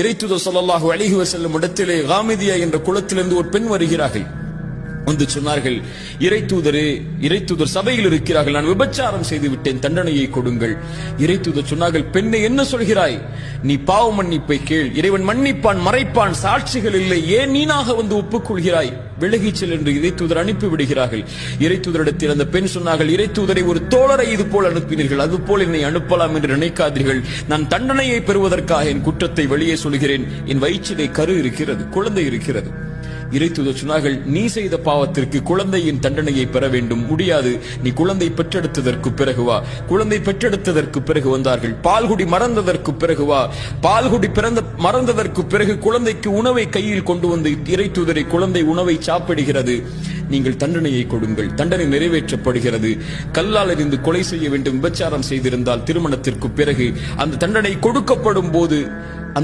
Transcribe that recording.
இறைத்துதர் சொல்லாஹு அலைஹி வசல்லும் இடத்திலே காமிதியா என்ற குளத்திலிருந்து ஒரு பெண் வருகிறார்கள். வந்து சொன்னார்கள் இறை தூதரே இறை தூதர் சபையில் இருக்கிறார்கள் நான் விபச்சாரம் செய்து விட்டேன் தண்டனையை கொடுங்கள். இறை தூதர் சொன்னார்கள் பெண்ணை என்ன சொல்கிறாய்? நீ பாவ மன்னிப்பை கேள். இறைவன் மன்னிப்பான் மறைப்பான் சாட்சிகள் இல்லை. ஏன் நீனாக வந்து ஒப்புக்கொள்கிறாய்? விலகிச் செல் என்று இறை தூதர் அனுப்பி விடுகிறார்கள். இறை தூதரிடத்தில் அந்த பெண் சொன்னார்கள் இறை தூதரை ஒரு தோழரை இது போல் அனுப்பினீர்கள். அது போல் என்னை அனுப்பலாம் என்று நினைக்காதீர்கள். நான் தண்டனையை பெறுவதற்காக என் குற்றத்தை வெளியே சொல்கிறேன். என் வயிற்றிலே கரு இருக்கிறது குழந்தை இருக்கிறது. இறைத்துத சொன்னார்கள் நீ செய்த பாவத்திற்கு குழந்தையின் தண்டனையை பெற வேண்டும். முடியாது. நீ குழந்தை பெற்றெடுத்ததற்கு பிறகு வா. குழந்தை பெற்றெடுத்ததற்கு பிறகு வந்தார்கள். பால்குடி மறந்ததற்கு பிறகு வா. பால்குடி பிறந்த மறந்ததற்கு பிறகு குழந்தைக்கு உணவை கையில் கொண்டு வந்து இறைத்துதரை குழந்தை உணவை சாப்பிடுகிறது. நீங்கள் தண்டனையை கொடுங்கள். தண்டனை நிறைவேற்றப்படுகிறது. கல்லால் எறிந்து கொலை செய்ய வேண்டும். விபச்சாரம் செய்திருந்தால் திருமணத்திற்கு பிறகு அந்த தண்டனை கொடுக்கப்படும் போது